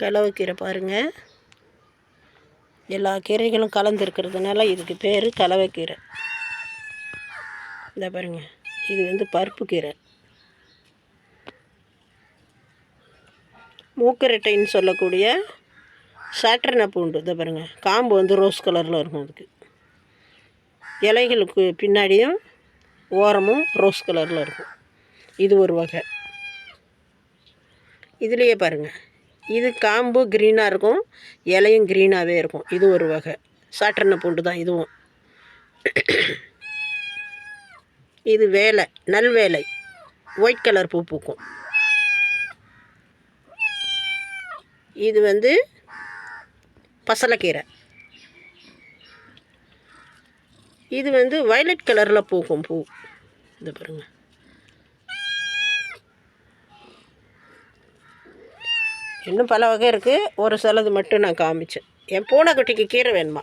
கலவைக்கீரை பாருங்கள் எல்லா கீரைகளும் கலந்துருக்கிறதுனால இதுக்கு பேர் கலவைக்கீரை. இந்த பாருங்க. இது வந்து பருப்பு கீரை. மூக்கரட்டைன்னு சொல்லக்கூடிய சாட்டர்ன பூண்டு. இதை பாருங்கள் காம்பு வந்து ரோஸ் கலரில் இருக்கும் அதுக்கு. இலைகளுக்கு பின்னாடியும் ஓரமும் ரோஸ் கலரில் இருக்கும். இது ஒரு வகை. இதுலேயே பாருங்கள் இது காம்பு க்ரீனாக இருக்கும். இலையும் க்ரீனாகவே இருக்கும். இது ஒரு வகை. சாட்டர்ன பூண்டு தான் இதுவும். இது வேலை. நல்வேலை ஒயிட் கலர் பூ பூக்கும். இது வந்து பசலைக்கீரை. இது வந்து வயலட் கலரில் பூக்கும் பூ. இது பாருங்கள் இன்னும் பல வகை இருக்குது ஒரு சிலது மட்டும் நான் காமிச்சேன். என் பூனைக்குட்டிக்கு கீரை வேணுமா?